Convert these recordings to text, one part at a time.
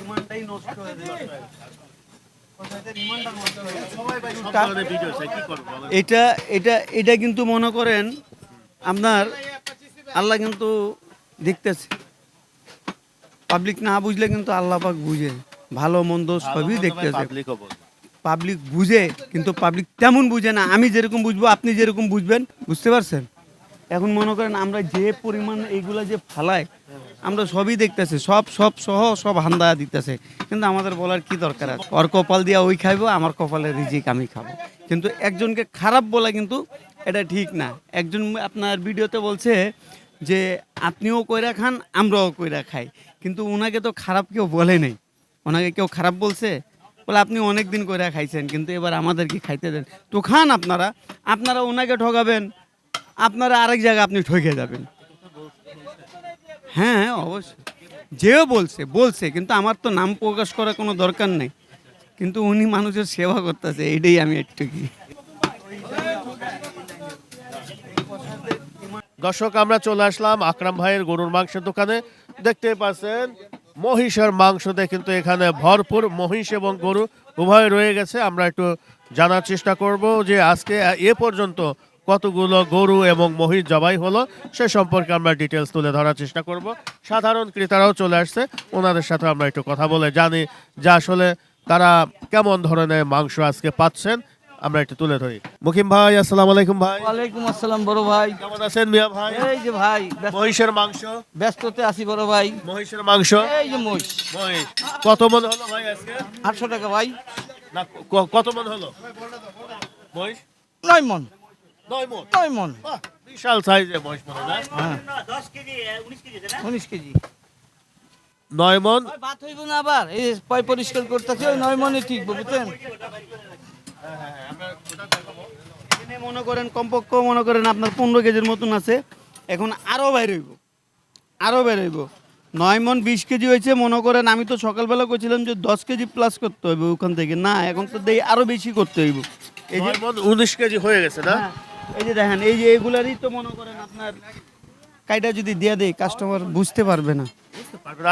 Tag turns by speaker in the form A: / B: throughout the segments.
A: ইমানটাই নষ্ট হয়ে? এটা এটা এটা কিন্তু মনে করেন আপনার আল্লাহ কিন্তু দেখতেছে। পাবলিক না বুঝলে কিন্তু আল্লাহ পাক বুঝে। ভালো মন্দ সবই দেখতেছে। পাবলিক বুঝে কিন্তু পাবলিক তেমন বুঝে না। আমি যেরকম বুঝব আপনি যেরকম বুঝবেন বুঝতে পারছেন? এখন মনে করেন আমরা যে পরিমাণ এইগুলা যে ফালাই আমরা সবই দেখতেছি। সব সব সহ সব হান্দা দিতেছে। কিন্তু আমাদের বলার কি দরকার আছে? ওর কপাল দিয়া ওই খাইবো আমার কপালে রিজিক আমি খাব। কিন্তু একজনকে খারাপ বলা কিন্তু এটা ঠিক না। একজন আপনার ভিডিওতে বলছে যে আপনিও কইরা খান, আমরাও কইরা খাই। কিন্তু ওনাকে তো খারাপ কেউ বলে নেই। ওনাকে কেউ খারাপ বলছে? বলে, আপনি অনেক দিন করে খাইছেন, কিন্তু এবার আমাদেরকে খাইতে দেন। তো খান আপনারা। আপনারা ওনাকে ঠকাবেন। আপনারা আরেক জায়গায় আপনি ঠকে যাবেন। হ্যাঁ অবশ্যই। যেও বলছে বলছে, কিন্তু আমার তো নাম প্রকাশ করার কোনো দরকার নেই। কিন্তু উনি মানুষের সেবা করতেছে, এইটাই আমি একটু কি
B: দর্শক, আমরা চলে আসলাম আকরাম ভাইয়ের গরুর মাংসের দোকানে। দেখতে পাচ্ছেন, মহিষের মাংসতে কিন্তু এখানে ভরপুর মহিষ এবং গরু উভয় রয়ে গেছে। আমরা একটু জানার চেষ্টা করব যে আজকে, এ পর্যন্ত কতগুলো গরু এবং মহিষ জবাই হলো, সে সম্পর্কে আমরা ডিটেলস তুলে ধরার চেষ্টা করব। সাধারণ ক্রেতারাও চলে আসছে, ওনাদের সাথে আমরা একটু কথা বলে জানি যে আসলে তারা কেমন ধরনের মাংস আজকে পাচ্ছেন। আমরা একটু তুলে ধরি। মুকিম ভাই আসসালাম আলাইকুম ভাই।
C: ওয়ালাইকুম আসসালাম বড় ভাই।
B: কেমন আছেন মিয়া ভাই?
C: এই যে ভাই
B: মহিষের মাংস।
C: ব্যস্ততে আছি বড় ভাই।
B: মহিষের মাংস।
C: এই যে মহিষ।
B: মহিষ। কত মন হলো ভাই আজকে?
C: আটশো টাকা ভাই।
B: না কত মন হলো? মহিষ?
C: নয় মন।
B: নয় মন?
C: নয় মন।
B: বিশাল সাইজের মহিষ মনে হয় না?
C: হ্যাঁ। উনিশ কেজি
B: নয় মন?
C: ভাত হইব না আবার। এই পয় পরিষ্কার করতেছে ওই নয় মনে ঠিক বুঝছেন?
A: এখানে মনে করেন কমপক্ষ মনে করেন আপনার পনেরো কেজির মতন আছে। এখন আরও বাইর হইব। আরও বের হইব। নয় মন বিশ কেজি হয়েছে মনে করেন আমি তো সকালবেলা করছিলাম যে দশ কেজি প্লাস করতে হইব ওখান থেকে। না এখন তো দেই আরও বেশি করতে হইব। এই যে
B: উনিশ কেজি হয়ে গেছে না?
A: হ্যাঁ, এই যে দেখেন এই যে এগুলারই তো মনে করেন আপনার কাইটা যদি দিয়ে দেয় কাস্টমার বুঝতে পারবে না।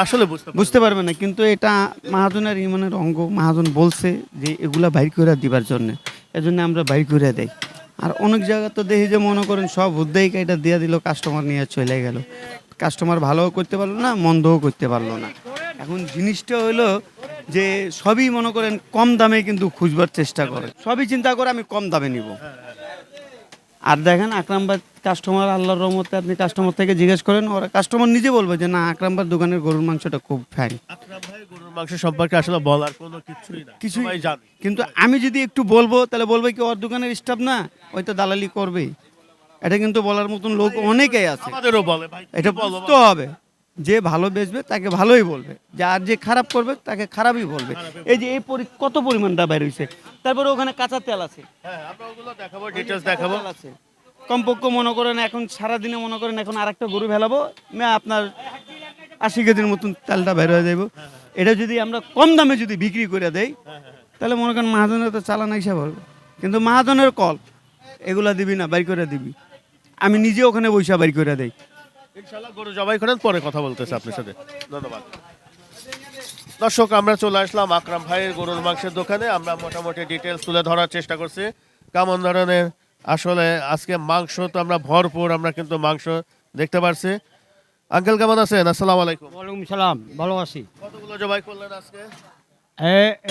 B: আসলে বুঝতে পারবে
A: না। কিন্তু এটা মাহাজনের ইমানের অঙ্গ। মাহাজন বলছে যে এগুলা বাইর করে দিবার জন্য। এজন্য আমরা বাইর করে দেই। আর অনেক জায়গা তো দেখি যে মনে করেন সব উদ্যোগ এটা দিয়ে দিল কাস্টমার নিয়ে চলে গেল। কাস্টমার ভালোও করতে পারল না মন্দও করতে পারল না। এখন জিনিসটা হলো যে সবই মনে করেন কম দামে কিন্তু খুঁজবার চেষ্টা করে। সবই চিন্তা করে আমি কম দামে নিব। আর দেখেন আকরামবাদ কাস্টমার আল্লাহর রহমতে আপনি কাস্টমার থেকে জিজ্ঞেস করেন ওরা কাস্টমার নিজে বলবে যে না আকরামবাদ দোকানের গরুর মাংসটা খুব
B: ফ্যান গরুর মাংস সম্পর্কে আসলে বলার কোনো কিছুই না
A: কিছুই কিন্তু আমি যদি একটু বলব তাহলে বলবে কি ওর দোকানের স্টাফ না ওই তো দালালি করবেই। এটা কিন্তু বলার মতন লোক অনেকেই আছে।
B: আমাদেরও বলে ভাই
A: এটা বলতে হবে। যে ভালো বেচবে তাকে ভালোই বলবে। যে আর যে খারাপ করবে তাকে খারাপই বলবে। এই যে এই কত পরিমাণটা বের হয়েছে তারপরে ওখানে কাঁচা তেল আছে।
B: হ্যাঁ দেখাবো ডিটেলস দেখাবো।
A: আছে। কমপক্ষ মনে করেন এখন সারাদিনে মনে করেন এখন আরেকটা গরু ফেলাবো না আপনার আশি কেজির মতন তেলটা বের হয়ে যাব এটা যদি আমরা কম দামে যদি বিক্রি করে দেই তাহলে মনে করেন মাহাজনের তো চালান হিসাব হবে। কিন্তু মাহাজনের কল এগুলা দিবি না বাইর করে দিবি। আমি নিজে ওখানে বৈশা বাইর করে দেই।
B: ইনশাআল্লাহ গরু জবাই করেন পরে কথা বলতেছে আপনার সাথে। ধন্যবাদ। দর্শক আমরা চলে আসলাম আকরাম ভাইয়ের গরুর মাংসের দোকানে। আমরা মোটামুটি ডিটেলস তুলে ধরার চেষ্টা করছি। কেমন ধরনের আসলে আজকে মাংস তো আমরা ভরপুর আমরা কিন্তু মাংস দেখতে পারছি। আঙ্কেল কেমন আছেন? আসসালামু আলাইকুম।
D: ওয়ালাইকুম সালাম ভালো আছি।
B: কতগুলো জবাই করলেন আজকে?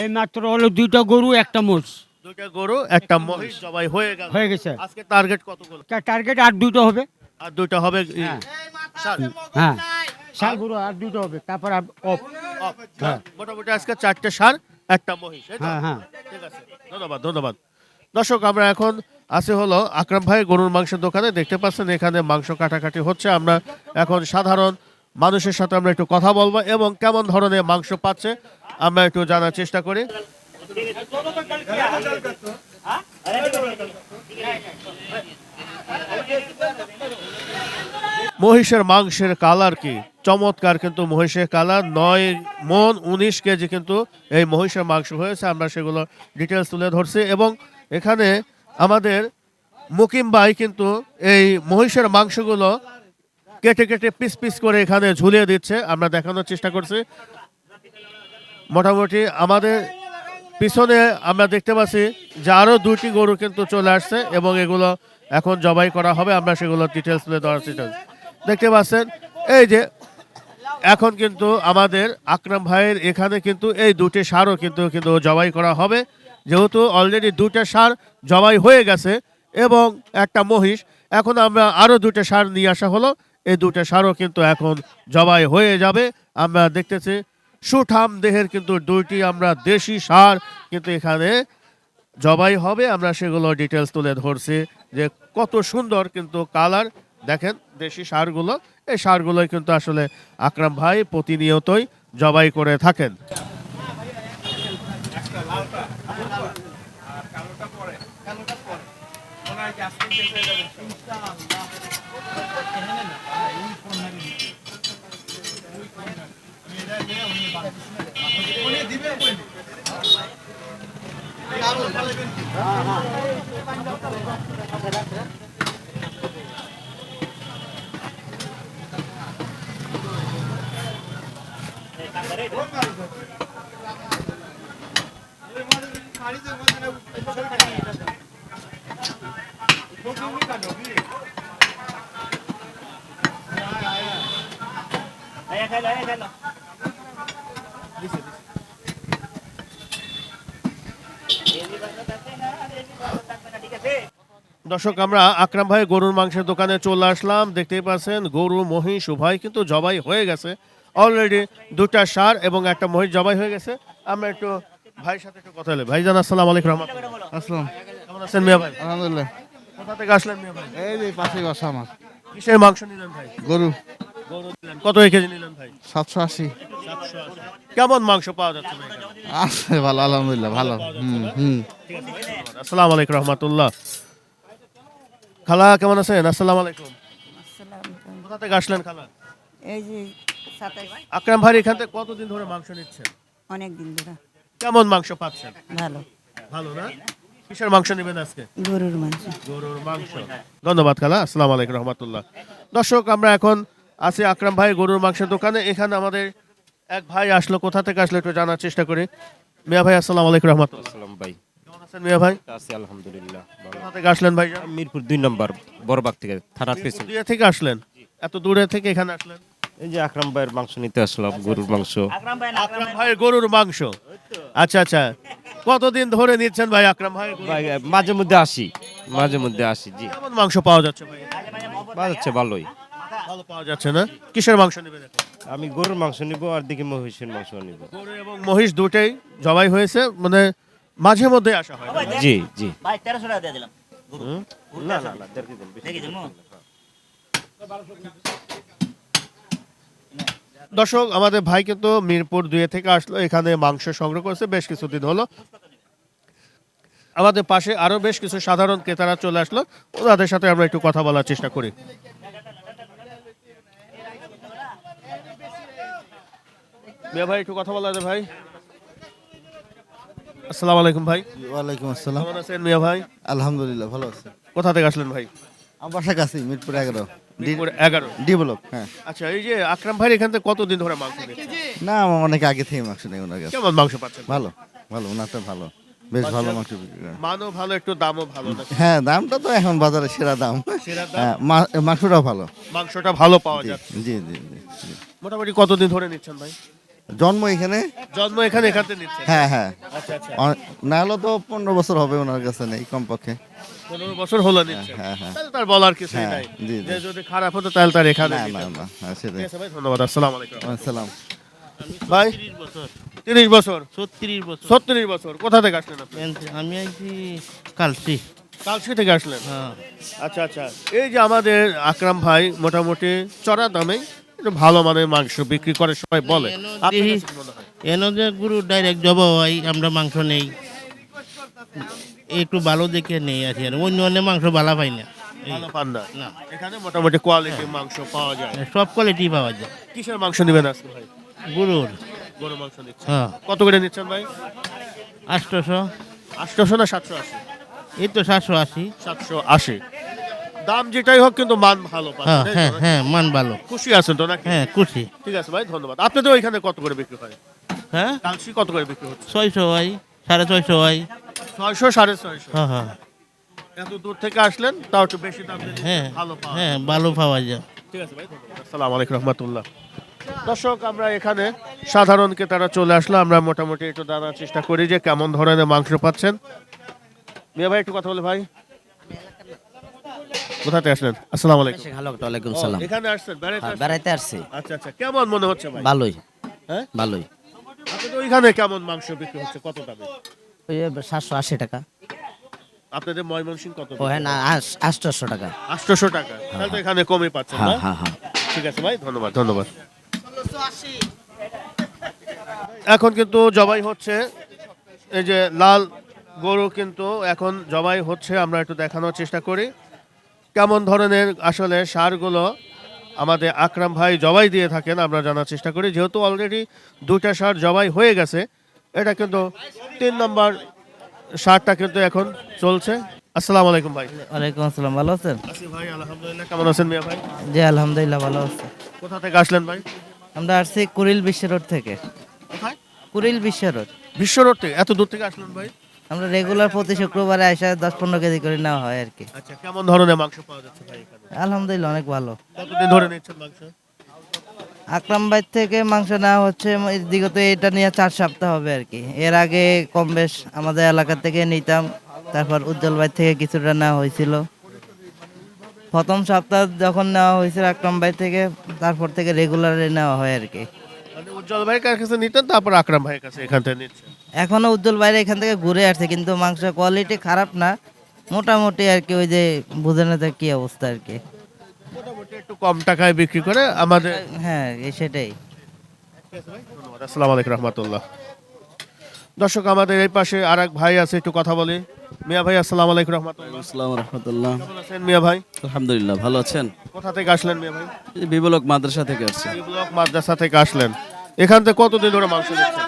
D: এই মাত্র হলো দুইটা গরু একটা মোষ।
B: দুইটা গরু একটা মহিষ জবাই হয়ে গেল।
D: হয়ে গেছে।
B: আজকে টার্গেট কতগুলো?
D: টার্গেট আর দুটো হবে।
B: আর দুইটা হবে
D: হ্যাঁ।
B: ষাট।
D: হ্যাঁ। শাল গরু আর দুটো হবে। তারপর অফ।
B: অফ। মোটামুটি আজকে চারটে সার একটা মহিষ
D: হ্যাঁ হ্যাঁ।
B: ঠিক আছে। ধন্যবাদ ধন্যবাদ। দর্শক আমরা এখন আছে হলো আকরাম ভাই গরুর মাংসের দোকানে। দেখতে পাচ্ছেন এখানে মাংস কাটাকাটি হচ্ছে। আমরা এখন সাধারণ মানুষের সাথে আমরা একটু কথা বলব এবং কেমন ধরনের মাংস পাচ্ছে আমরা একটু জানার চেষ্টা করি। মহিষের মাংসের কালার কি? চমৎকার কিন্তু মহিষের কালার। নয় মন, উনিশ কেজি কিন্তু এই মহিষের মাংস হয়েছে। আমরা সেগুলো ডিটেলস তুলে ধরছি। এবং এখানে আমাদের মুকিম ভাই কিন্তু এই মহিষের মাংসগুলো কেটে কেটে পিস পিস করে এখানে ঝুলিয়ে দিচ্ছে। আমরা দেখানোর চেষ্টা করছি। মোটামুটি আমাদের পিছনে আমরা দেখতে পাচ্ছি যে আরও দুটি গরু কিন্তু চলে আসছে এবং এগুলো এখন জবাই করা হবে। আমরা সেগুলো ডিটেলস তুলে দেওয়ার চেষ্টা। দেখতে পাচ্ছেন? এই যে, এখন কিন্তু আমাদের আকরাম ভাইয়ের এখানে কিন্তু এই দুটি সারও কিন্তু কিন্তু জবাই করা হবে। যেহেতু অলরেডি দুটো সার জবাই হয়ে গেছে এবং একটা মহিষ, এখন আমরা আরও দুটো সার নিয়ে আসা হলো। এই দুটো সারও কিন্তু এখন জবাই হয়ে যাবে। আমরা দেখতেছি সুঠাম দেহের কিন্তু দুইটি আমরা দেশি সার কিন্তু এখানে জবাই হবে। আমরা সেগুলো ডিটেলস তুলে ধরছি যে কত সুন্দর কিন্তু কালার দেখেন দেশি সারগুলো। এই সারগুলোই কিন্তু আসলে আকরাম ভাই প্রতিনিয়তই জবাই করে থাকেন। দর্শক, আমরা আকরাম ভাই গরুর মাংসের দোকানে চলে আসলাম। দেখতেই পাচ্ছেন গরু, মহিষ, উভয় কিন্তু জবাই হয়ে গেছে। অলরেডি দুটা সার এবং একটা মহিষ জবাই হয়ে গেছে। আমরা একটু ভাইয়ের সাথে একটু কথা বলি। ভাই জান আসসালাম আলাইকুম রহমতুল্লাহ।
E: আসলাম
B: কেমন আছেন মিয়া ভাই?
E: আলহামদুলিল্লাহ।
B: কোথা থেকে আসলেন মিয়া ভাই?
E: এই যে পাশে বাসা আমার।
B: কিসের মাংস নিলেন ভাই?
E: গরু।
B: গরু নিলেন। কত কেজি নিলেন ভাই?
E: সাতশো আশি।
B: কেমন মাংস পাওয়া যাচ্ছে ভাই
E: আছে ভালো আলহামদুলিল্লাহ ভালো। হুম হুম।
B: আসসালামু আলাইকুম রহমতুল্লাহ। খালা কেমন আছেন? আসসালামু আলাইকুম। কোথা থেকে আসলেন খালা?
F: এই যে
B: আকরাম ভাই এখান থেকে কতদিন ধরে মাংস নিচ্ছেন?
F: অনেক দিন ধরে।
B: কেমন মাংস পাচ্ছেন?
F: ভালো।
B: ভালো না? কিসের মাংস নেবেন আজকে?
F: গরুর মাংস।
B: গরুর মাংস। ধন্যবাদ খালা। আসসালামু আলাইকুম রহমতুল্লাহ। দর্শক আমরা এখন আছি আকরাম ভাই গরুর মাংসের দোকানে। এখানে আমাদের এক ভাই আসলো। কোথা থেকে আসলো একটু জানার চেষ্টা করি। মিয়া ভাই আসসালামু আলাইকুম রহমতুল্লাহ।
G: সালাম ভাই।
B: আছেন মিয়া ভাই?
G: আছি আলহামদুলিল্লাহ
B: কোথা থেকে আসলেন ভাই
G: মিরপুর দুই নম্বর বড়বাগ থেকে থানার পেছনে।
B: থেকে আসলেন? এত দূরে থেকে এখানে আসলেন?
G: এই যে আকরাম ভাইয়ের মাংস নিতে আসলাম গরুর মাংস।
B: আকরাম ভাই গরুর মাংস। আচ্ছা আচ্ছা। কতদিন ধরে নিচ্ছেন ভাই আকরাম ভাই?
G: ভাই মাঝে মধ্যে আসি। মাঝে মধ্যে আসি জি।
B: কেমন মাংস পাওয়া যাচ্ছে ভাই?
G: বাজাচ্ছে ভালোই।
B: ভালো পাওয়া যাচ্ছে না? কিসের মাংস নেবেন
G: আমি গরুর মাংস নিব আর দিকে মহিষের মাংস নিব।
B: গরু এবং মহিষ দুটেই জবাই হয়েছে মানে মাঝে মধ্যে আসা হয়।
G: জি জি।
H: ভাই তেরোশো টাকা দিয়ে দিলাম।
G: না না না দেড় দেন, বেশি
H: দেখি
G: দেন।
H: দেবো
B: দর্শক আমাদের ভাই কিন্তু মিরপুর দুয়ে থেকে আসলো এখানে মাংস সংগ্রহ করেছে বেশ কিছুদিন হলো। আমাদের পাশে আরও বেশ কিছু সাধারণ ক্রেতারা চলে আসলো ওনাদের সাথে আমরা একটু কথা বলার চেষ্টা করি। মিয়া ভাই একটু কথা বলা যায় ভাই। আসসালামু আলাইকুম ভাই।
E: ওয়ালাইকুম আসসালাম।
B: কেমন আছেন মিয়া ভাই?
E: আলহামদুলিল্লাহ ভালো আছে।
B: কোথা থেকে আসলেন ভাই?
E: আমার বাসা কাছে মিরপুর এগারো।
B: মিরপুর এগারো।
E: ডেভেলপ হ্যাঁ।
B: আচ্ছা এই যে আকরাম ভাই এখান থেকে কতদিন ধরে মাংস নিচ্ছেন
E: না আমার অনেক আগে থেকে মাংস নেই ওনার কাছে।
B: কেমন মাংস পাচ্ছেন?
E: ভালো ভালো ওনারটা ভালো। বেশ ভালো মাংস বিক্রি করে
B: মানও ভালো একটু দামও ভালো?
E: হ্যাঁ দামটা তো এখন বাজারে সেরা দাম।
B: সেরা দাম?
E: হ্যাঁ মা- মাংসটাও ভালো।
B: মাংসটা ভালো পাওয়া যাচ্ছে।
E: জি জি জি, জি।
B: মোটামুটি কতদিন ধরে নিচ্ছেন ভাই?
E: জন্ম এখানে?
B: জন্ম এখানে এখান থেকে নিচ্ছেন
E: হ্যাঁ হ্যাঁ।
B: আচ্ছা আচ্ছা।
E: না হলে তো পনেরো বছর হবে ওনার কাছে নেই কমপক্ষে।
B: পনেরো বছর হলো নিচ্ছেন
E: হ্যাঁ, হ্যাঁ।
B: তাহলে তার বলার
E: হ্যাঁ,
B: নাই। যে যদি খারাপ হতো তাহলে তার এখানে
E: না না না হ্যাঁ সেটাই।
B: ধন্যবাদ। আসসালামু আলাইকুম।
E: আসসালাম।
B: ভাই? তিরিশ বছর।
I: ছত্রিশ বছর।
B: ছত্রিশ বছর। কোথা থেকে আসলেন আপনি?
I: আমি আইছি কালসি।
B: কালসি থেকে আসলেন?
I: হ্যাঁ।
B: আচ্ছা আচ্ছা। এই যে আমাদের আকরাম ভাই মোটামুটি চড়া দামে ভালো মানের মাংস বিক্রি করে সবাই বলে। হয়?
I: যে গুরু ডাইরেক্ট জবা হয় আমরা মাংস নেই। একটু ভালো দেখে নেই আছি আর অন্য অন্য মাংস ভালো পাই না।
B: ভালো পান না?
J: না।
B: এখানে মোটামুটি কোয়ালিটি মাংস পাওয়া যায়।
J: সব কোয়ালিটি পাওয়া যায়।
B: কিসের মাংস নেবেন আজকে ভাই?
J: গরুর।
B: গরু মাংস নিচ্ছেন।
J: হ্যাঁ।
B: কত করে নিচ্ছেন ভাই?
J: আটশোশো।
B: আটশোশো না সাতশো আশি?
J: এই তো সাতশো আশি।
B: সাতশো আশি। দাম যেটাই হোক কিন্তু মান ভালো
J: হ্যাঁ হ্যাঁ হ্যাঁ মান ভালো।
B: খুশি আছেন তো নাকি?
J: হ্যাঁ খুশি।
B: ঠিক আছে ভাই ধন্যবাদ। আপনাদের ওইখানে কত করে বিক্রি হয়?
J: হ্যাঁ?
B: কালসি কত করে বিক্রি হচ্ছে?
J: ছয়শো হয় সাড়ে ছয়শো হয়।
B: ছয়শো সাড়ে ছয়শো।
J: হ্যাঁ হ্যাঁ।
B: এত দূর থেকে আসলেন তাও একটু বেশি দাম
J: হ্যাঁ
B: ভালো পাওয়া
J: হ্যাঁ ভালো পাওয়া যায়।
B: ঠিক আছে ভাই আসসালামু আলাইকুম রহমতুল্লাহ। দর্শক আমরা এখানে সাধারণ ক্রেতারা চলে আসলো। আমরা মোটামুটি একটু জানার চেষ্টা করি যে কেমন ধরনের মাংস পাচ্ছেন। মিয়া ভাই একটু কথা বলে ভাই। কোথাতে আসলেন? আসসালামু আলাইকুম।
H: হ্যালো ওয়ালাইকুম সালাম।
B: এখানে আসছেন বেড়াইতে
H: হ্যাঁ,
B: আসছেন?
H: বেড়াইতে আসছি।
B: আচ্ছা আচ্ছা কেমন মনে হচ্ছে ভাই?
H: ভালোই।
B: হ্যাঁ?
H: ভালোই।
B: আপনাদের ওইখানে কেমন মাংস বিক্রি হচ্ছে কত দামে?
H: ওই সাতশো আশি টাকা।
B: আপনাদের ময়মনসিং কত
H: ও হ্যাঁ না আটশোশো টাকা।
B: আটশোশো টাকা। তাহলে তো এখানে কমই পাচ্ছেন
H: হ্যাঁ
B: না?
H: হ্যাঁ হ্যাঁ।
B: ঠিক আছে ভাই ধন্যবাদ ধন্যবাদ। এখন কিন্তু জবাই হচ্ছে এই যে লাল গরু কিন্তু এখন জবাই হচ্ছে আমরা একটু দেখানোর চেষ্টা করি। কেমন ধরনের আসলে সারগুলো আমাদের আকরাম ভাই জবাই দিয়ে থাকেন আমরা জানার চেষ্টা করি। যেহেতু অলরেডি দুইটা সার জবাই হয়ে গেছে এটা কিন্তু তিন নম্বর সারটা কিন্তু এখন চলছে। আসসালামু আলাইকুম ভাই।
C: ওয়ালাইকুম আসসালাম ভালো আছেন?
B: আসি ভাই আলহামদুলিল্লাহ। কেমন আছেন মিয়া ভাই?
C: জি আলহামদুলিল্লাহ ভালো আছে।
B: কোথা থেকে আসলেন ভাই?
C: আমরা আসছি কুড়িল বিশ্ব রোড থেকে।
B: কোথায়?
C: কুড়িল বিশ্ব রোড।
B: বিশ্ব রোড থেকে এত দূর থেকে আসলেন ভাই?
C: আমরা রেগুলার প্রতি শুক্রবারে আসা দশ পনেরো কেজি করে নেওয়া হয় আর কি।
B: আচ্ছা কেমন ধরনের মাংস পাওয়া যাচ্ছে ভাই এখানে?
C: আলহামদুলিল্লাহ অনেক ভালো।
B: কতদিন ধরে নিচ্ছেন মাংস?
C: আকরাম ভাই থেকে মাংস নেওয়া হচ্ছে বিগত এটা নিয়ে চার সপ্তাহ হবে আর কি। এর আগে কম বেশ আমাদের এলাকা থেকে নিতাম তারপর উজ্জ্বল ভাই থেকে কিছুটা নেওয়া হয়েছিল। প্রথম সপ্তাহ যখন নেওয়া হয়েছিল আকরাম ভাই থেকে তারপর থেকে রেগুলারে নেওয়া হয় আর কি।
B: মানে উজ্জ্বল ভাইয়ের কাছে নিতেন তারপর আকরাম ভাইয়ের কাছে এখান থেকে নিচ্ছেন?
C: এখনও উজ্জ্বল বাইরে এখান থেকে ঘুরে আসছে কিন্তু মাংসের কোয়ালিটি খারাপ না। মোটামুটি আর কি ওই যে বুঝে না যায় কি অবস্থা আর কি।
B: মোটামুটি একটু কম টাকায় বিক্রি করে আমাদের
C: হ্যাঁ এই সেটাই।
B: ধন্যবাদ আসসালামু আলাইকুম রহমতুল্লাহ। দর্শক আমাদের এই পাশে আর এক ভাই আছে একটু কথা বলি। মিয়া ভাই আসসালামু আলাইকুম রহমতুল্লাহ।
K: আসসালামু রহমতুল্লাহ।
B: কেমন আছেন মিয়া ভাই?
K: আলহামদুলিল্লাহ ভালো আছেন?
B: কোথা থেকে আসলেন মিয়া ভাই?
K: বিবলক মাদ্রাসা থেকে আসছি।
B: এই ব্লক মাদ্রাসা থেকে আসলেন। এখান থেকে কতদিন ধরে মাংস দিচ্ছেন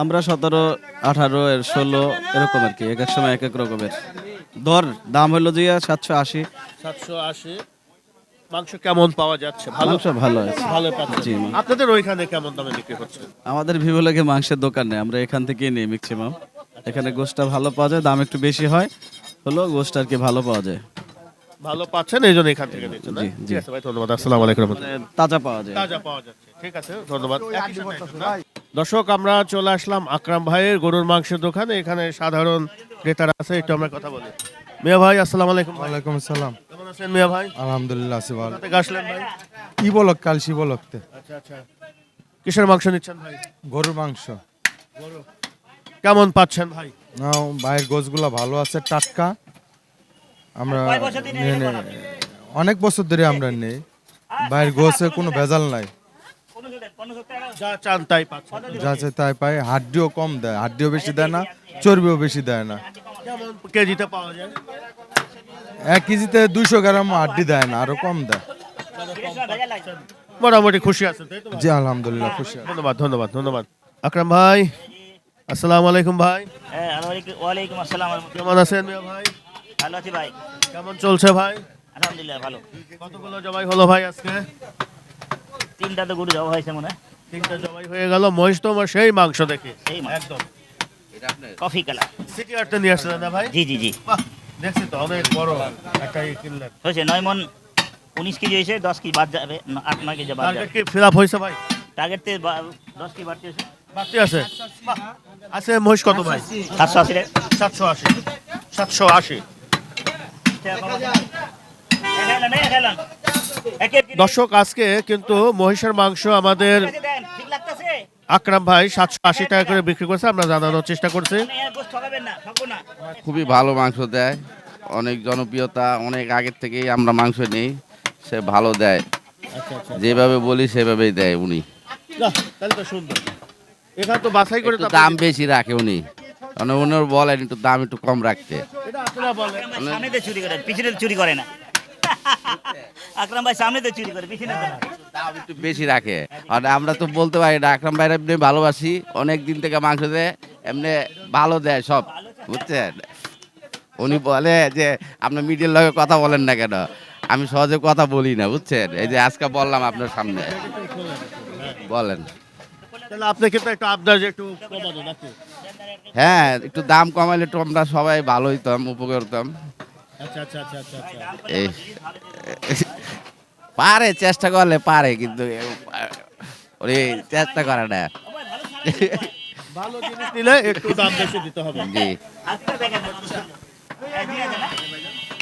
K: আমরা সতেরো আঠারো এর ষোলো এরকম আর কি এক এক সময় এক এক রকমের। দর দাম হলো যে সাতশো আশি।
B: সাতশো আশি। মাংস কেমন পাওয়া যাচ্ছে? ভালো?
K: ভালো আছে।
B: ভালো পাচ্ছেন
K: জি।
B: আপনাদের ওইখানে কেমন দামে বিক্রি হচ্ছে?
K: আমাদের বিবলকে মাংসের দোকান নেই আমরা এখান থেকে নিই ম্যাক্সিমাম এখানে গোশটা ভালো পাওয়া যায় দাম একটু বেশি হয় হলো গোশটা আর কি ভালো পাওয়া যায়।
B: ভালো পাচ্ছেন এই জন্য এখান থেকে নিচ্ছেন ঠিক। আছে ভাই ধন্যবাদ আসসালামু আলাইকুম।
K: মানে তাজা পাওয়া যায়।
B: তাজা পাওয়া যাচ্ছে। ঠিক আছে ধন্যবাদ? দর্শক আমরা চলে আসলাম আকরাম ভাইয়ের গরুর মাংসের দোকানে। এখানে সাধারণ ক্রেতারা আছে একটু আমরা কথা বলি। মিয়া ভাই আসসালামু আলাইকুম
L: ওয়ালাইকুম আসসালাম।
B: কেমন আছেন মিয়া ভাই?
L: আলহামদুলিল্লাহ আছি ভালো।
B: কোথা থেকে আসলেন ভাই?
L: কি বলক কালসি বলকতে।
B: আচ্ছা আচ্ছা। কিসের মাংস নিচ্ছেন ভাই?
L: গরুর মাংস।
B: কেমন পাচ্ছেন ভাই?
L: নাও ভাইয়ের গোছগুলো ভালো আছে টাটকা। আমরা অনেক বছর ধরে আমরা নেই। ভাইয়ের গোছে কোনো ভেজাল নাই।
B: যা চান তাই পাচ্ছেন।
L: যা আছে তাই পাই হাড্ডিও কম দেয় হাড্ডিও বেশি দেয় না চর্বিও বেশি দেয় না।
B: কেমন কেজিতে পাওয়া যায়?
L: এক কেজিতে দুইশো গ্রাম হাড্ডি দেয় না আরও কম দেয়।
B: মোটামুটি খুশি আছেন তাই তো ভাই?
L: জি আলহামদুলিল্লাহ খুশি আছি।
B: ধন্যবাদ ধন্যবাদ ধন্যবাদ। আকরাম ভাই আসসালামু আলাইকুম ভাই।
H: হ্যাঁ ওয়ালাইকুম আসসালাম
B: কেমন আছেন মিয়া ভাই?
H: ভালো আছি ভাই।
B: কেমন চলছে ভাই?
H: আলহামদুলিল্লাহ ভালো।
B: কতগুলো জবাই হলো ভাই আজকে?
H: তিনটা তো গরু যাওয়া হয়েছে মনে হয়?
B: তিনটা জবাই হয়ে গেল মহিষ তো আমার সেই মাংস দেখে।
H: সেই মাংস।
B: একদম।
H: কফি কালার
B: সিটি আর্টে নিয়ে আসলেন না ভাই?
H: জি জি জি।
B: বাহ দেখছি তো অনেক বড় একটা ই কিনলেন।
H: হয়েছে নয় মন উনিশ কেজি হয়েছে দশ কেজি বাদ যাবে ন- আট নয় কেজি বাদ
B: টার্গেট
H: যাবে।
B: কি ফিল আপ হয়েছে ভাই?
H: টার্গেট থেকে বা- দশ কেজি বাড়তি হয়েছে।
B: বাড়তি আছে? বাহ, আছে মহিষ কত ভাই?
H: সাতশো আশি টাকা
B: সাতশো আশি। সাতশো আশি। দর্শক আজকে কিন্তু মহিষের মাংস আমাদের আকরাম ভাই সাতশো আশি টাকা করে বিক্রি করছে আমরা জানানোর চেষ্টা করছি।
M: খুবই ভালো মাংস দেয় অনেক জনপ্রিয়তা অনেক আগের থেকেই আমরা মাংস নেই সে ভালো দেয়। যেভাবে বলি সেভাবেই দেয় উনি।
B: তাহলে তো সুন্দর। এখানে তো বাছাই করে তো
M: দাম বেশি রাখে উনি। মানে উনার বলেন একটু দাম একটু কম রাখতে।
B: এটা আপনারা বলেন
H: সামনে চুরি করে পিছনে চুরি করে না। আকরাম ভাই সামনে তো চুরি করে পিছনে তো না।
M: দাম একটু বেশি রাখে। আর আমরা তো বলতে পারি না আকরাম ভাইয়ের এমনি ভালোবাসি অনেক দিন থেকে মাংস দেয় এমনি ভালো দেয় সব বুঝছেন? উনি বলে যে আপনার মিডিয়ার লগে কথা বলেন না কেন? আমি সহজে কথা বলি না বুঝছেন? এই যে আজকে বললাম আপনার সামনে। বলেন।
B: তাহলে আপনি কিন্তু একটু আবদার যে একটু কমানো নাকি?
M: হ্যাঁ একটু দাম কমাইলে একটু আমরা সবাই ভালো হইতাম উপকার হতাম
B: আচ্ছা আচ্ছা আচ্ছা
M: পারে চেষ্টা করলে পারে কিন্তু ওরে চেষ্টা করে না।
B: ভালো জিনিস নিলে একটু দাম বেশি দিতে হবে।
M: জি?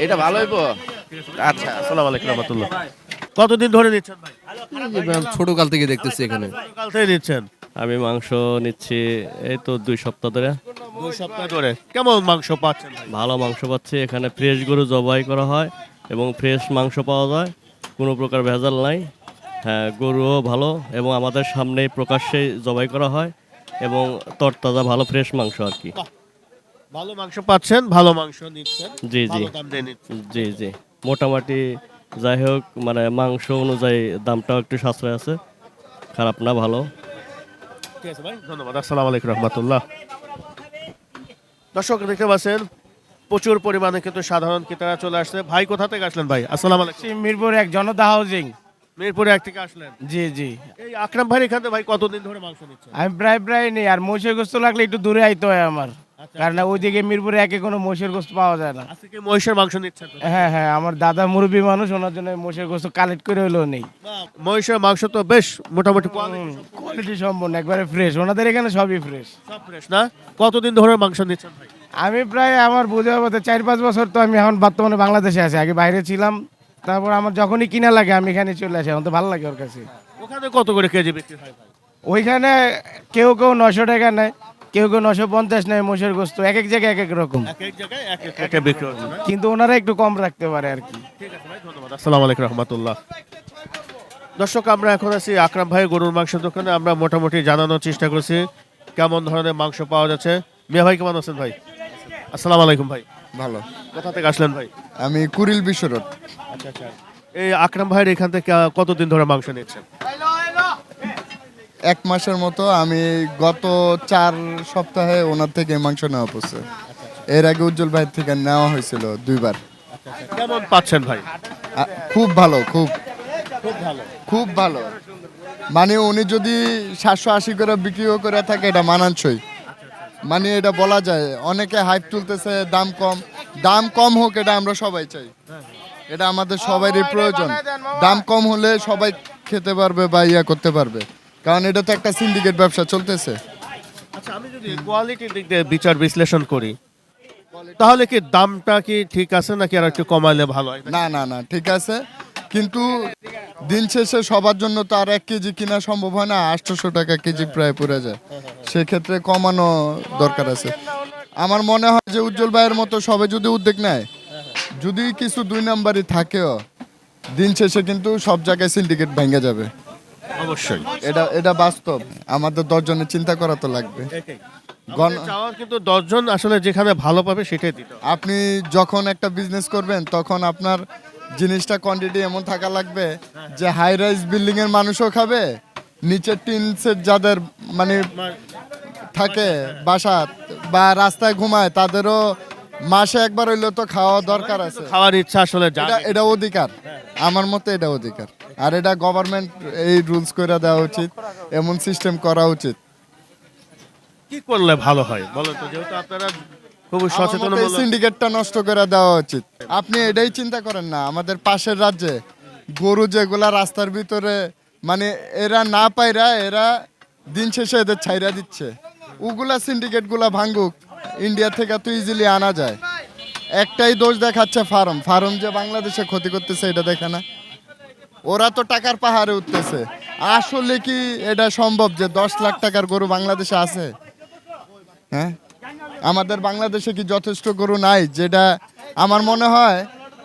M: এটা ভালো হইব? আচ্ছা
B: আসসালামু আলাইকুম রহমতুল্লাহ। কতদিন ধরে নিচ্ছেন ভাই?
L: ছোট কাল থেকে দেখতেছি এখানে।
B: কাল থেকে নিচ্ছেন।
N: আমি মাংস নিচ্ছি এই তো দুই সপ্তাহ ধরে।
B: দুই সপ্তাহ ধরে। কেমন মাংস পাচ্ছেন
N: ভালো মাংস পাচ্ছি। এখানে ফ্রেশ গরু জবাই করা হয় এবং ফ্রেশ মাংস পাওয়া যায়। কোনো প্রকার ভেজাল নাই। হ্যাঁ গরুও ভালো এবং আমাদের সামনেই প্রকাশ্যে জবাই করা হয় এবং তরতাজা ভালো ফ্রেশ মাংস আর কি।
B: ভালো মাংস পাচ্ছেন ভালো মাংস নিচ্ছেন
N: জি জি। জি জি। মোটামুটি যাই হোক মানে মাংস অনুযায়ী দামটাও একটু সাশ্রয় আছে। খারাপ না ভালো।
B: ঠিক আছে ভাই ধন্যবাদ। আসসালামু আলাইকুম রহমতুল্লাহ। দর্শক দেখতে পাচ্ছেন প্রচুর পরিমাণে কিন্তু সাধারণ ক্রেতারা চলে আসছে। ভাই কোথা থেকে আসলেন ভাই? আসসালাম আলাইকুম।
D: মিরপুর এক জনতা হাউজিং।
B: মিরপুরে এক থেকে আসলেন।
D: জি জি।
B: এই আকরাম ভাই এখানে ভাই কতদিন ধরে মাংস নিচ্ছেন?
D: আমি প্রায় প্রায় নেই আর মশে গোস্ত লাগলে একটু দূরে আইতে হয় আমার। কারণ ওইদিকে মিরপুরে একে কোনো মোষের গোস্ত পাওয়া যায় না।
B: আজকে মহিষের মাংস নিচ্ছেন তো?
D: হ্যাঁ হ্যাঁ আমার দাদা মুরব্বী মানুষ ওনার জন্য মোষের গোস্ত কালেক্ট করে হলেও নেই।
B: মহিষের মাংস তো বেশ মোটামুটি
D: কোয়ালিটি সম্পূর্ণ একবারে ফ্রেশ ওনাদের এখানে সবই ফ্রেশ
B: সব ফ্রেশ না? কতদিন ধরে মাংস নিচ্ছেন ভাই?
D: আমি প্রায় আমার বুঝে বলতে চার পাঁচ বছর তো আমি এখন বর্তমানে বাংলাদেশে আছি। আগে বাইরে ছিলাম তারপর আমার যখনই কিনা লাগে আমি এখানে চলে আসি। আমার তো ভালো লাগে ওর কাছে।
B: ওখানে কত করে কেজি বিক্রি হয় ভাই?
D: ওইখানে কেউ কেউ নশো টাকা নেয়। কেউ কেউ নশো পঞ্চাশ নেয় মোষের গোস্ত এক এক জায়গায় এক এক রকম।
B: এক এক জায়গায় এক এক রেটে বিক্রি হচ্ছে না?
D: কিন্তু ওনারা একটু কম রাখতে পারে আর কি।
B: ঠিক আছে ভাই আসসালামু আলাইকুম রহমতুল্লাহ। দর্শক আমরা এখন আছি আকরাম ভাই গরুর মাংসের দোকানে। আমরা মোটামুটি জানানোর চেষ্টা করছি কেমন ধরনের মাংস পাওয়া যাচ্ছে। মিয়া ভাই কেমন আছেন ভাই? আসসালামু আলাইকুম ভাই।
L: ভালো।
B: কোথা থেকে আসলেন ভাই?
L: আমি কুরিল বিশ্বরোড
B: আচ্ছা আচ্ছা। এই আকরাম ভাইয়ের এখান থেকে কতদিন ধরে মাংস নিচ্ছেন?
L: এক মাসের মতো আমি গত চার সপ্তাহে ওনার থেকে মাংস নেওয়া পড়ছে। এর আগে উজ্জ্বল ভাইয়ের থেকে নেওয়া হয়েছিল দুইবার।
B: কেমন পাচ্ছেন ভাই?
L: খুব ভালো খুব।
B: খুব ভালো।
L: খুব ভালো। মানে উনি যদি সাতশো আশি করে বিক্রিও করে থাকে এটা মানানসই। মানে এটা বলা যায় অনেকে হাইপ তুলতেছে দাম কম। দাম কম হোক এটা আমরা সবাই চাই। এটা আমাদের সবারই প্রয়োজন। দাম কম হলে সবাই খেতে পারবে বা ইয়া করতে পারবে। কারণ এটা তো একটা সিন্ডিকেট ব্যবসা চলতেছে।
B: আচ্ছা আমি যদি কোয়ালিটির দিক দিয়ে বিচার বিশ্লেষণ করি তাহলে কি দামটা কি ঠিক আছে নাকি আর একটু কমাইলে ভালো হয়?
L: না না না ঠিক আছে। কিন্তু দিন শেষে সবার জন্য তো আর এক কেজি কিনা সম্ভব হয় না আটশোশো টাকা কেজি প্রায় পড়ে যায়। সেক্ষেত্রে কমানো দরকার আছে। আমার মনে হয় যে উজ্জ্বল ভাইয়ের মতো সবে যদি উদ্যোগ নেয় যদি কিছু দুই নাম্বারই থাকেও দিন শেষে কিন্তু সব জায়গায় সিন্ডিকেট ভেঙে যাবে।
B: অবশ্যই।
L: এটা এটা বাস্তব। আমাদের দশজনের চিন্তা করা তো লাগবে। গণ
B: চাওয়ার কিন্তু দশজন আসলে যেখানে ভালো পাবে সেটাই দিতে হবে।
L: আপনি যখন একটা বিজনেস করবেন তখন আপনার জিনিসটা কোয়ান্টিটি এমন থাকা লাগবে যে হাই রাইজ বিল্ডিং এর মানুষও খাবে নিচের টিন সেট যাদের মানে থাকে বাসা বা রাস্তায় ঘুমায় তাদেরও মাসে একবার হইলে তো খাওয়া দরকার আছে।
B: খাওয়ার ইচ্ছা আসলে
L: এটা অধিকার। আমার মতে এটা অধিকার। আর এটা গভর্নমেন্ট এই রুলস করে দেওয়া উচিত এমন সিস্টেম করা উচিত।
B: কি করলে ভালো হয়? বলো তো যেহেতু আপনারা খুব সচেতন
L: সিন্ডিকেটটা নষ্ট করে দেওয়া উচিত। আপনি এটাই চিন্তা করেন না আমাদের পাশের রাজ্যে গরু যেগুলা রাস্তার ভিতরে মানে এরা না পাইরা এরা দিন শেষে এদের ছাইরা দিচ্ছে। ওগুলা সিন্ডিকেটগুলা ভাঙ্গুক ইন্ডিয়া থেকে তো ইজিলি আনা যায়। একটাই দোষ দেখাচ্ছে ফার্ম। ফার্ম যে বাংলাদেশে ক্ষতি করতেছে, এটা দেখে না। ওরা তো টাকার পাহাড়ে উঠতেছে। আসলে কি এটা সম্ভব যে দশ লাখ টাকার গরু বাংলাদেশে আছে? হ্যাঁ? আমাদের বাংলাদেশে কি যথেষ্ট গরু নাই, যেটা আমার মনে হয়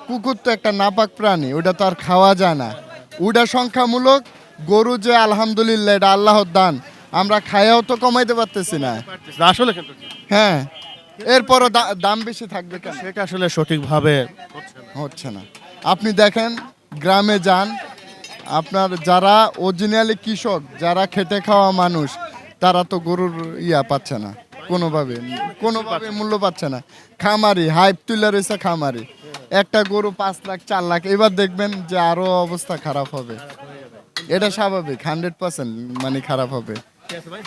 L: কুকুর তো একটা নাপাক প্রাণী, ওটা তো আর খাওয়া যায় না। ওটা সংখ্যামূলক গরু যে আলহামদুলিল্লাহ, এটা আল্লাহর দান। আমরা খাইয়াও তো কমাইতে পারতেছি না।
B: আসলে
L: হ্যাঁ এরপরও দাম বেশি থাকবে কেন?
B: সেটা আসলে সঠিকভাবে হচ্ছে না।
L: আপনি দেখেন গ্রামে যান আপনার যারা অরিজিনালি কৃষক যারা খেটে খাওয়া মানুষ তারা তো গরুর ইয়া পাচ্ছে না। কোনোভাবে কোনোভাবে মূল্য পাচ্ছে না। খামারি হাইপ তুলে রয়েছে খামারি। একটা গরু পাঁচ লাখ চার লাখ এবার দেখবেন যে আরও অবস্থা খারাপ হবে। এটা স্বাভাবিক হান্ড্রেড পার্সেন্ট মানে খারাপ হবে।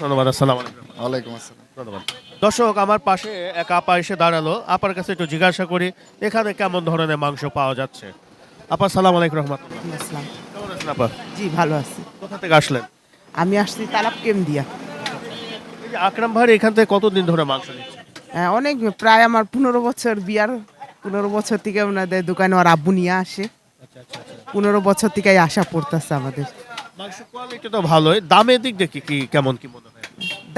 B: ধন্যবাদ আসসালামু আলাইকুম।
L: আসসালাম।
B: ধন্যবাদ। দর্শক আমার পাশে এক আপা এসে দাঁড়াল। আপার কাছে একটু জিজ্ঞাসা করি এখানে কেমন ধরনের মাংস পাওয়া যাচ্ছে? আপা সালাম আলাইকুম রহমতুল্লাহ
O: আসসালাম।
B: কেমন আছেন আপা?
O: জি ভালো আছি।
B: কোথা থেকে আসলেন?
O: আমি আসছি তালাব কেম দিয়া
B: এই যে আকরাম ভাই এখান থেকে কতদিন ধরে মাংস নিচ্ছে?
O: হ্যাঁ, অনেক প্রায় আমার পনেরো বছর বিয়ার। পনেরো বছর থেকে ওনাদের দোকানে ওর আব্বু নিয়ে আসে। পনেরো বছর থেকে আশা পড়তেছে আমাদের।
B: মাংস কোয়ালিটি তো ভালোই। দামের দিক দেখি কি কেমন কি মনে হয়?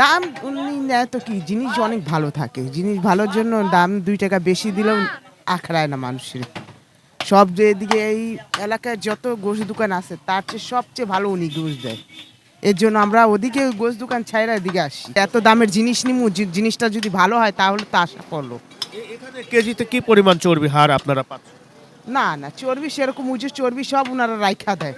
O: দাম উনি নেয় তো কি জিনিস অনেক ভালো থাকে। জিনিস ভালোর জন্য দাম দুই টাকা বেশি দিলেও আখড়ায় না মানুষের। সব যে এদিকে এই এলাকায় যত গোশ দোকান আছে তার চেয়ে সবচেয়ে ভালো উনি গোশ দেয়। এর জন্য আমরা ওদিকে গোশ দোকান ছাইরা এদিকে আসি। এত দামের জিনিস নিমু জিনিসটা যদি ভালো হয় তাহলে তো আশা করল।
B: এখানে কেজিতে কি পরিমাণ চর্বি হার আপনারা পাচ্ছেন?
O: না না চর্বি সেরকম উঁচু চর্বি সব ওনারা রাইখা দেয়।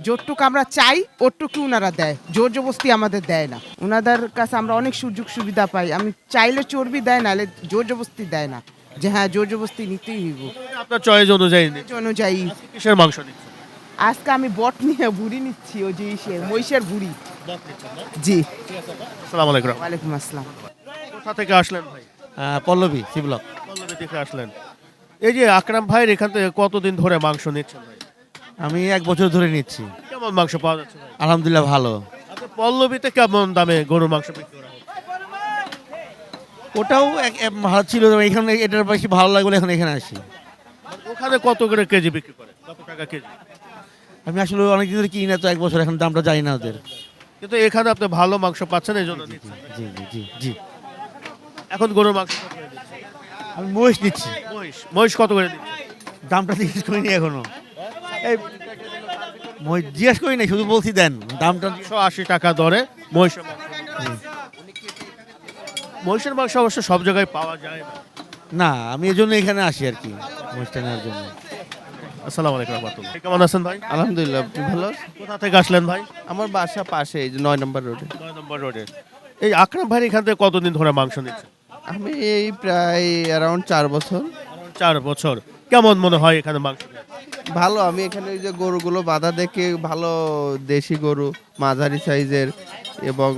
O: যতটুকু আমরা চাই ওটুকু ওনারা দেয়। জোর জবস্তি আমাদের দেয় না। ওনাদের কাছে আমরা অনেক সুযোগ সুবিধা পাই। আমি চাইলে চর্বি দেয় না জোর জবস্তি দেয় না। যে হ্যাঁ জোর জবস্তি নিতেই হইব।
B: আপনার চয়েস অনুযায়ী
O: অনুযায়ী।
B: কিসের মাংস নিচ্ছেন?
O: আজকে আমি বট নিয়ে ভুড়ি নিচ্ছি ওই যে ইসের মহিষের ভুড়ি। জি।
B: আসসালামু আলাইকুম।
O: ওয়ালাইকুম আসসালাম।
B: কোথা থেকে আসলেন ভাই?
J: পল্লবী সি ব্লক
B: পল্লবী থেকে আসলেন। এই যে আকরাম ভাইয়ের এখান থেকে কতদিন ধরে মাংস নিচ্ছেন ভাই?
J: আমি এক বছর ধরে নিচ্ছি।
B: কেমন মাংস পাওয়া যাচ্ছে ভাই?
J: আলহামদুলিল্লাহ ভালো।
B: আচ্ছা পল্লবীতে কেমন দামে গরুর মাংস বিক্রি করা হচ্ছে?
J: ওটাও এক এক ভালো ছিল এখানে এটার বেশি ভালো লাগল এখন এখানে আসি।
B: ওখানে কত করে কেজি বিক্রি করে? কত টাকা কেজি?
J: আমি আসলে অনেক দিন ধরে কিনি না তো এক বছর এখন দামটা জানি না ওদের।
B: কিন্তু এখানে আপনি ভালো মাংস পাচ্ছেন এই জন্য নিচ্ছেন।
J: জি জি জি জি।
B: এখন গরুর মাংস কত করে দিচ্ছেন?
J: আমি মহিষ নিচ্ছি।
B: মহিষ মহিষ কত করে দিচ্ছেন
J: দামটা জিজ্ঞেস করিনি এখনও। এই মহিষ জিজ্ঞেস করি নাই শুধু বলছি দেন দামটা
B: একশো আশি টাকা দরে মহিষের মাংস। মহিষের মাংস অবশ্য সব জায়গায় পাওয়া যায় না।
J: না আমি এই জন্য এখানে আসি আর কি মহিষটা নেওয়ার জন্য।
B: আসসালামু আলাইকুম রহমতুল্লাহ। কেমন আছেন ভাই?
K: আলহামদুলিল্লাহ আপনি ভালো
B: কোথা থেকে আসলেন ভাই?
K: আমার বাসা পাশে এই যে নয় নম্বর রোডে।
B: নয় নম্বর রোডে। এই আকরাম ভাই এখান থেকে কতদিন ধরে মাংস নিচ্ছেন?
K: আমি এই প্রায় অ্যারাউন্ড চার বছর।
B: চার বছর। কেমন মনে হয় এখানে মাংস?
K: ভালো আমি এখানে ওই যে গরুগুলো বাঁধা দেখে ভালো দেশি গরু মাঝারি সাইজের এবং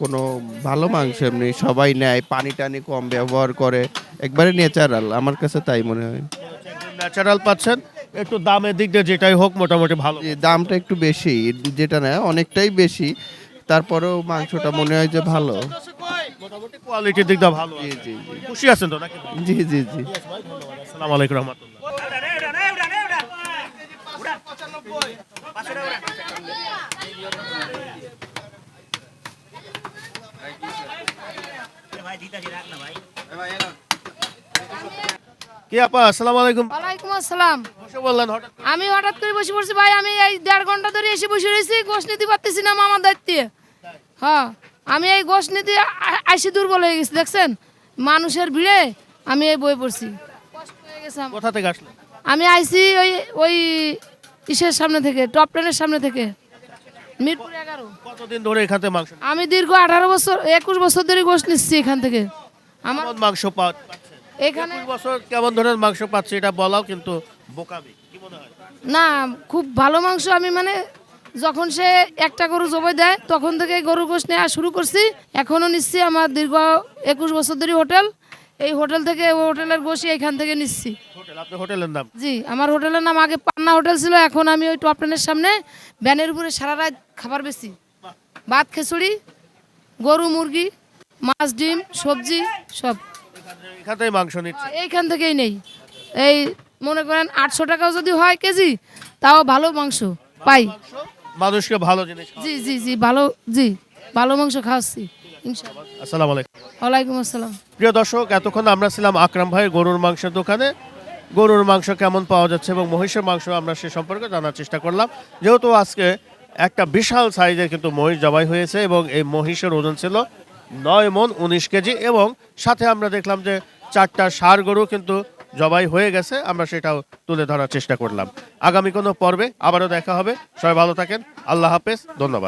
K: কোনো ভালো মাংস এমনি সবাই নেয় পানি টানি কম ব্যবহার করে একবারে ন্যাচারাল আমার কাছে তাই মনে হয়।
B: ন্যাচারাল পাচ্ছেন? একটু দামের দিক দিয়ে যেটাই হোক মোটামুটি ভালো।
K: দামটা একটু বেশি যেটা নেয় অনেকটাই বেশি তারপরেও মাংসটা মনে হয় যে ভালো।
B: মোটামুটি কোয়ালিটির দিক দিয়ে ভালো
K: জি জি জি।
B: খুশি আছেন তো নাকি?
K: জি জি জি।
B: আসসালামু আলাইকুম রহমতুল্লাহ। কি আপা আসসালামু আলাইকুম।
P: ওয়ালাইকুম আসসালাম।
B: বসে বললেন হঠাৎ
P: আমি হঠাৎ করে বসে পড়ছি ভাই আমি এই দেড় ঘণ্টা ধরে এসে বসে রয়েছি গোশ নিতে পারতেছি না মামার দায়িত্বে। হ্যাঁ আমি এই গোশ নিতে আইসি দুর্বল হয়ে গেছি দেখছেন? মানুষের ভিড়ে আমি এই বই পড়ছি। কষ্ট হয়ে গেছে
B: কোথা থেকে আসলেন?
P: আমি আইসি ওই ওই ইসের সামনে থেকে টপ টেনের সামনে থেকে। মিরপুর এগারো।
B: কতদিন ধরে এখান থেকে মাংস
P: আমি দীর্ঘ আঠারো বছর একুশ বছর ধরে গোশ নিচ্ছি এখান থেকে। আমার
B: মাংস পা- পাচ্ছেন
P: এখানে
B: বছর কেমন ধরনের মাংস পাচ্ছে এটা বলাও কিন্তু বোকামি। কি মনে হয়?
P: না খুব ভালো মাংস আমি মানে যখন সে একটা গরু জবাই দেয় তখন থেকে গরু গোশ নেওয়া শুরু করছি। এখনও নিচ্ছি আমার দীর্ঘ একুশ বছর ধরে হোটেল। এই হোটেল থেকে ওই হোটেলের গোশই এখান থেকে নিচ্ছি।
B: হোটেল আপনি হোটেলের নাম?
P: জি আমার হোটেলের নাম আগে পান্না হোটেল ছিল এখন আমি ওই টপ টেনের সামনে ব্যানের উপরে সারা রাত খাবার বেশি ভাত খিচুড়ি গরু মুরগি মাছ ডিম সবজি সব।
B: এখান থেকে মাংস নিচ্ছে।
P: এইখান থেকেই নেই। এই মনে করেন আটশো টাকাও যদি হয় কেজি তাও ভালো মাংস পাই।
B: মানুষকে ভালো জিনিস
P: জি জি জি ভালো জি ভালো মাংস খাওয়াচ্ছি। ইনশাআল্লাহ।
B: আসসালামু আলাইকুম।
P: ওয়ালাইকুম আসসালাম।
B: প্রিয় দর্শক এতক্ষণ আমরা ছিলাম আকরাম ভাইয়ের গরুর মাংসের দোকানে। গরুর মাংস কেমন পাওয়া যাচ্ছে এবং মহিষের মাংস আমরা সে সম্পর্কে জানার চেষ্টা করলাম। যেহেতু আজকে একটা বিশাল সাইজের কিন্তু মহিষ জবাই হয়েছে এবং এই মহিষের ওজন ছিল নয় মন উনিশ কেজি এবং সাথে আমরা দেখলাম যে চারটা ষাঁড় গরু কিন্তু জবাই হয়ে গেছে। আমরা সেটাও তুলে ধরার চেষ্টা করলাম। আগামী কোনো পর্বে আবারও দেখা হবে। সবাই ভালো থাকেন। আল্লাহ হাফেজ। ধন্যবাদ।